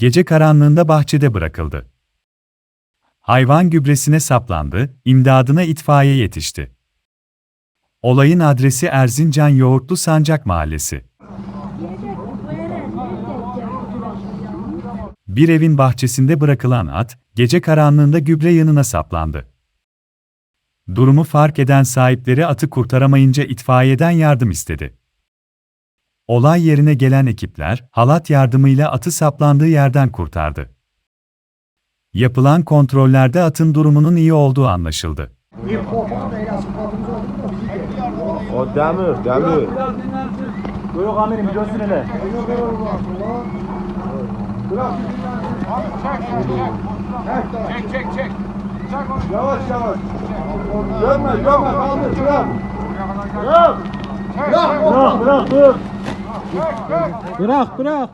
gece karanlığında bahçede bırakıldı. Hayvan gübresine saplandı, imdadına itfaiye yetişti. Olayın adresi Erzincan Yoğurtlu Sancak Mahallesi. Bir evin bahçesinde bırakılan at, gece karanlığında gübre yanına saplandı. Durumu fark eden sahipleri atı kurtaramayınca itfaiyeden yardım istedi. Olay yerine gelen ekipler, halat yardımıyla atı saplandığı yerden kurtardı. Yapılan kontrollerde atın durumunun iyi olduğu anlaşıldı. O demir, demir. Yok amirim biliyorsun hele. Çek çek çek. Yavaş yavaş. Görme, görme, kaldır, bırak. Bırak bırak dur. Bırak bırak.